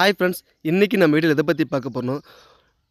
Hi friends இன்றைக்கி நம்ம வீடியோவில் எதை பற்றி பார்க்க போகிறோம்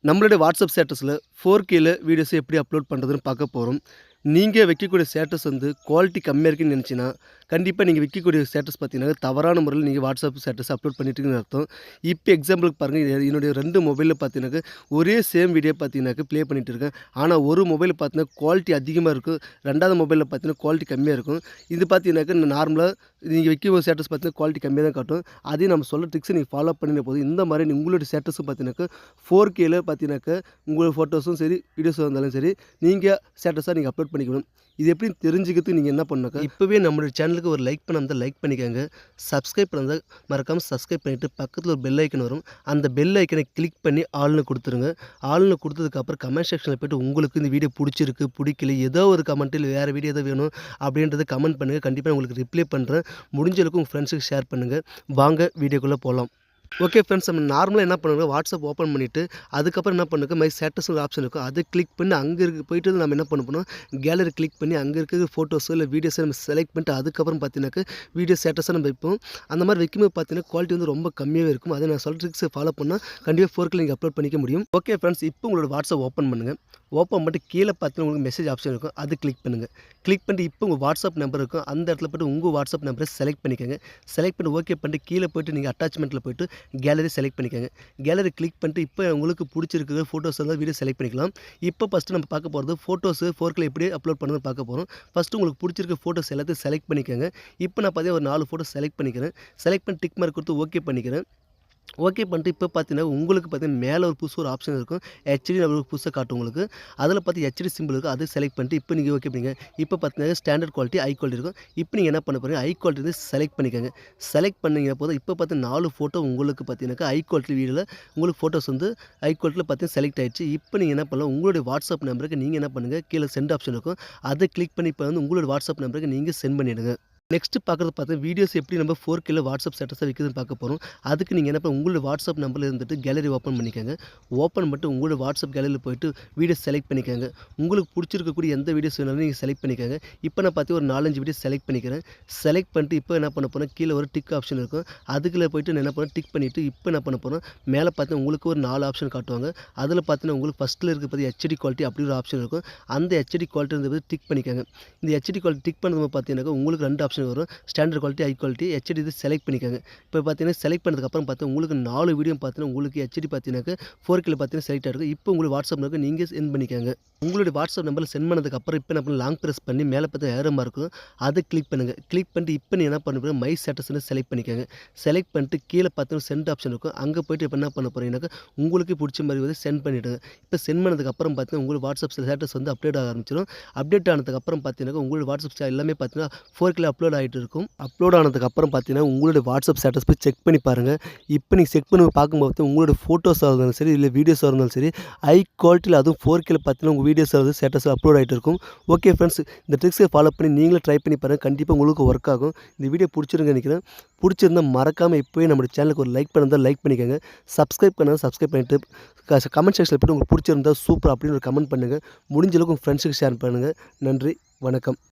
நம்மளுடைய வாட்ஸ்அப் ஸ்டேட்டஸில் ஃபோர் கேல வீடியோஸை எப்படி அப்லோட் பண்ணுறதுன்னு பார்க்க போகிறோம் நீங்கள் வைக்கக்கூடிய ஸ்டேட்டஸ் வந்து குவாலிட்டி கம்மியாக இருக்குன்னு நினச்சின்னா கண்டிப்பாக நீங்கள் வைக்கக்கூடிய ஸ்டேட்டஸ் பார்த்தீங்கன்னா தவறான முறையில் நீங்கள் வாட்ஸ்அப் ஸ்டேட்டஸ் அப்லோட் பண்ணிட்டுருக்குன்னு அர்த்தம். இப்போ எக்ஸாம்பிளுக்கு பாருங்கள் என்னுடைய ரெண்டு மொபைலில் பார்த்தீங்கன்னாக்க ஒரே சேம் வீடியோ பார்த்தீங்கன்னாக்க ப்ளே பண்ணிகிட்டு இருக்கேன். ஆனால் ஒரு மொபைல் பார்த்தீங்கன்னா குவாலிட்டி அதிகமாக இருக்கும் ரெண்டாவது மொபைலில் பார்த்தீங்கன்னா குவாலிட்டி கம்மியாக இருக்கும். இது பார்த்தீங்கன்னாக்க நார்மலாக நீங்கள் வைக்கும் ஸ்டேட்டஸ் பார்த்தீங்கன்னா குவாலிட்டி கம்மியாக தான் காட்டும். அதையும் நம்ம சொல்ல ட்ரிக்ஸை நீங்கள் ஃபாலோ பண்ணின போதும் இந்த மாதிரி உங்களுடைய ஸ்டேட்டஸும் பார்த்தீங்கன்னாக்க ஃபோர் கேயில் பார்த்தீங்கன்னாக்கா உங்களோட ஃபோட்டோஸும் சரி வீடியோஸும் இருந்தாலும் சரி நீங்கள் ஸ்டேட்டஸாக நீங்கள் அப்லோட் பண்ணிக்கணும். இது எப்படி தெரிஞ்சுக்கிறதுக்கு நீங்கள் என்ன பண்ணாக்கா இப்போவே நம்மளுடைய சேனலுக்கு ஒரு லைக் பண்ணால் லைக் பண்ணிக்கோங்க. சப்ஸ்கிரைப் பண்ணால் மறக்காமல் சப்ஸ்கிரைப் பண்ணிவிட்டு பக்கத்தில் ஒரு பெல் ஐக்கன் வரும். அந்த பெல் ஐக்கனை கிளிக் பண்ணி ஆள்னு கொடுத்துருங்க. ஆள்னு கொடுத்ததுக்கப்புறம் கமெண்ட் செக்ஷனில் போய்ட்டு உங்களுக்கு இந்த வீடியோ பிடிச்சிருக்கு பிடிக்கல ஏதோ ஒரு கமெண்ட்டில் வேறு வீடியோ எதோ வேணும் அப்படின்றத கமெண்ட் பண்ணுங்கள் கண்டிப்பாக உங்களுக்கு ரிப்ளை பண்ணுறேன் முடிஞ்சளவுக்கு உங்கள் ஃப்ரெண்ட்ஸுக்கு ஷேர் பண்ணுங்கள் வாங்க வீடியோக்குள்ளே போகலாம் ஓகே ஃப்ரெண்ட்ஸ் நம்ம நார்மலாக என்ன பண்ணுங்க வாட்ஸ்அப் ஓப்பன் பண்ணிவிட்டு அதுக்கப்புறம் என்ன பண்ணுங்க மை ஸ்டேட்டஸ் ஒரு ஆப்ஷன் இருக்கும். அதை கிளிக் பண்ணி அங்கே இருக்க போயிட்டு நம்ம என்ன பண்ண போனோம் கேலரி கிளிக் பண்ணி அங்கே இருக்கிற ஃபோட்டோஸோ இல்லை வீடியோஸோ நம்ம செலக்ட் பண்ணிட்டு அதுக்கப்புறம் பார்த்தீங்கன்னாக்க வீடியோ ஸ்டேட்டஸை நம்ம வைப்போம். அந்த மாதிரி வைக்கும்போது பார்த்தீங்கன்னா குவாலிட்டி வந்து ரொம்ப கம்மியாகவே இருக்கும். அதை நான் சொல்கிற ட்ரிக்ஸை ஃபாலோ பண்ணால் கண்டிப்பாக ஃபோர்க்கில் நீங்கள் அப்லோட் பண்ணிக்க முடியும். ஓகே ஃப்ரெண்ட்ஸ் இப்போ உங்களோட வாட்ஸ்அப் ஓப்பன் பண்ணுங்கள் ஓப்பன் பண்ணிட்டு கீழே பார்த்தீங்கன்னா உங்களுக்கு மெசேஜ் ஆப்ஷன் இருக்கும். அது கிளிக் பண்ணுங்கள் கிளிக் பண்ணிட்டு இப்போ உங்கள் வாட்ஸ்அப் நம்பர் இருக்கும். அந்த இடத்துல போய்ட்டு உங்கள் வாட்ஸ்அப் நம்பரை செலக்ட் பண்ணிக்கோங்க. செலக்ட் பண்ணி ஓகே பண்ணிட்டு கீழே போய்ட்டு நீங்கள் அட்டாச்மெண்ட்டில் போய்ட்டு கேலரி செலக்ட் பண்ணிக்கோங்க. கேலரி கிளிக் பண்ணிட்டு இப்போ உங்களுக்கு பிடிச்சிருக்க ஃபோட்டோஸ் இருந்தால் வீடியோ செலக்ட் பண்ணிக்கலாம். இப்போ ஃபஸ்ட்டு நம்ம பார்க்க போகிறது ஃபோட்டோஸு ஃபோர்க்கில் எப்படி அப்லோட் பண்ணுறது பார்க்க போகிறோம் ஃபஸ்ட்டு உங்களுக்கு பிடிச்சிருக்க ஃபோட்டோஸ் எல்லாத்தையும் செலக்ட் பண்ணிக்கோங்க. இப்போ நான் பார்த்தீங்கன்னா ஒரு நாலு ஃபோட்டோ செலக்ட் பண்ணிக்கிறேன். செலக்ட் பண்ணி டிக் மார்க் கொடுத்து ஓகே பண்ணிக்கிறேன். ஓகே பண்ணிட்டு இப்போ பார்த்தீங்கன்னா உங்களுக்கு பார்த்தீங்கன்னா மேலே ஒரு புதுசு ஒரு ஆப்ஷன் இருக்கும். ஹெச்டி நம்மளுக்கு புதுசாக காட்டும் உங்களுக்கு. அதில் பார்த்து ஹெச்டி சிம்பிள் இருக்கும் அதை செலக்ட் பண்ணிட்டு இப்போ நீங்கள் ஓகே பண்ணிங்க இப்போ பார்த்தீங்கன்னா ஸ்டாண்டர்ட் குவாலிட்டி ஹை குவாலிட்டி இருக்கும். இப்போ நீங்கள் என்ன பண்ண போகிறீங்க ஹை குவாலிட்டி வந்து செலக்ட் பண்ணிக்கோங்க. செலக்ட் பண்ணிங்க போதும் இப்போ பார்த்து நாலு ஃபோட்டோ உங்களுக்கு பார்த்தீங்கன்னாக்கா ஹை குவாலிட்டி வீடியோவில் உங்களுக்கு ஃபோட்டோஸ் வந்து ஹை குவாலிட்டியில் பார்த்தீங்கன்னா செலக்ட் ஆகிடுச்சு இப்போ நீங்கள் என்ன பண்ணலாம்? உங்களுடைய வாட்ஸ்அப் நம்பருக்கு நீங்கள் என்ன பண்ணுங்கள் கீழே சென்ட் ஆப்ஷன் இருக்கும். அதை கிளிக் பண்ணி இப்போ வந்து உங்களோட வாட்ஸ்அப் நம்பருக்கு நீங்கள் சென்ட் பண்ணிவிடுங்க நெக்ஸ்ட்டு பார்க்குறது பார்த்தா வீடியோஸ் எப்படி நம்ம ஃபோர் கிலோ வாட்ஸ்அப் ஸ்டேட்டஸாக வைக்கிறதுன்னு பார்க்க போகிறோம் அதுக்கு நீங்கள் என்ன பண்ண உங்களோட வாட்ஸ்அப் நம்பரில் இருந்துட்டு கேலரி ஓப்பன் பண்ணிக்கோங்க. ஓப்பன் பண்ணிட்டு உங்களோட வாட்ஸ்அப் கேலரியில் போயிட்டு வீடியோ செலக்ட் பண்ணிக்கோங்க. உங்களுக்கு பிடிச்சிருக்கக்கூடிய எந்த வீடியோஸ் வேணாலும் நீங்கள் செலக்ட் பண்ணிக்கோங்க. இப்போ நான் பார்த்து ஒரு நாலஞ்சு வீடியோ செலக்ட் பண்ணிக்கிறேன். செலக்ட் பண்ணிட்டு இப்போ என்ன பண்ண போகிறேன் கீழே ஒரு டிக் ஆப்ஷன் இருக்கும். அதுக்குள்ளே போயிட்டு நான் என்ன பண்ண டிக் பண்ணிவிட்டு இப்போ என்ன பண்ண போகிறோம் மேலே பார்த்தீங்கன்னா உங்களுக்கு ஒரு நாலு ஆப்ஷன் காட்டுவாங்க. அதில் பார்த்தீங்கன்னா உங்களுக்கு ஃபஸ்ட்டில் இருக்க பார்த்து ஹெச்டி குவாலிட்டி அப்படி ஒரு ஆப்ஷன் இருக்கும். அந்த ஹெச்டி குவாலிட்டி இருந்தது டிக் பண்ணிக்கோங்க. இந்த ஹெச்டி குவாலிட்டி டிக் பண்ணும்போது பார்த்தீங்கன்னாக்கா உங்களுக்கு ரெண்டு ஆப்ஷன் வரும். Standard quality high quality HD இது செலக்ட் பண்ணிக்கோங்க. இப்போ பார்த்தீங்கன்னா செலக்ட் பண்ணதுக்கப்புறம் பார்த்தா உங்களுக்கு நாலு வீடியோ பார்த்தீங்கன்னா உங்களுக்கு ஹெச்டி பார்த்தீங்கன்னாக்க ஃபோர் கிலோ பார்த்தீங்கன்னா செலக்ட் ஆகிருக்கும் இப்போ உங்களுக்கு வாட்ஸ்அப் நம்பருக்கு நீங்கள் சென்ட் பண்ணிக்கோங்க. உங்களுடைய வாட்ஸ்அப் நம்பரில் சென்ட் பண்ணதுக்கப்புறம் இப்போ நம்ம லாங் ப்ரெஸ் பண்ணி மேலே பார்த்து ஏரமாக இருக்கும். அதை கிளிக் பண்ணுங்கள் கிளிக் பண்ணிட்டு இப்போ நீ என்ன பண்ண மை ஸ்டேட்டஸ்னு செலக்ட் பண்ணிக்கோங்க. செலக்ட் பண்ணிட்டு கீழே பார்த்தீங்கன்னா சென்ட் ஆப்ஷன் இருக்கும். அங்கே போய்ட்டு இப்போ என்ன பண்ண போகிறீங்கன்னாக்கா உங்களுக்கு பிடிச்ச மாதிரி வந்து சென்ட் பண்ணிவிடுங்க இப்போ சென்ட் பண்ணதுக்கப்புறம் பார்த்தீங்கன்னா உங்களுக்கு வாட்ஸ்அப் ஸ்டேட்டஸ் வந்து அப்டேட் ஆக ஆரம்பிச்சிடும் அப்டேட் ஆனதுக்கப்புறம் பார்த்தீங்கன்னா உங்களுக்கு வாட்ஸ்அப் எல்லாமே பார்த்தீங்கன்னா ஃபோர் கிலோ அப்லோட் ஆகிட்டு இருக்கும் அப்லோட் ஆனதுக்கப்புறம் பார்த்தீங்கன்னா உங்களுடைய வாட்ஸ்அப் ஸ்டேட்டஸ் போய் செக் பண்ணி பாருங்கள் இப்போ நீங்கள் செக் பண்ணி பார்க்கும்போது உங்களோட ஃபோட்டோஸாக இருந்தாலும் சரி இல்லை வீடியோஸாக இருந்தாலும் சரி ஹை குவாலிட்டியில் அதுவும் ஃபோர் கேல பார்த்தீங்கன்னா உங்கள் வீடியோஸ் வந்து ஸ்டேட்டஸ் அப்லோட் ஆகிட்டு இருக்கும் ஓகே ஃப்ரெண்ட்ஸ் இந்த ட்ரிக்ஸை ஃபாலோ பண்ணி நீங்களும் ட்ரை பண்ணி பாருங்கள் கண்டிப்பாக உங்களுக்கு ஒர்க் ஆகும். இந்த வீடியோ பிடிச்சிருங்க நினைக்கிறேன். பிடிச்சிருந்தால் மறக்காமல் இப்போயே நம்ம சேனலுக்கு ஒரு லைக் பண்ணுறதா லைக் பண்ணிக்கோங்க. சப்ஸ்கிரைப் பண்ணால் சப்ஸ்கிரைப் பண்ணிவிட்டு கமெண்ட் செக்ஷனில் போய்ட்டு உங்களுக்கு பிடிச்சிருந்தா சூப்பர் அப்படின்னு ஒரு கமெண்ட் பண்ணுங்கள் முடிஞ்ச அளவுக்கு உங்கள் ஃப்ரெண்ட்ஸுக்கு ஷேர் பண்ணுங்கள் நன்றி வணக்கம்.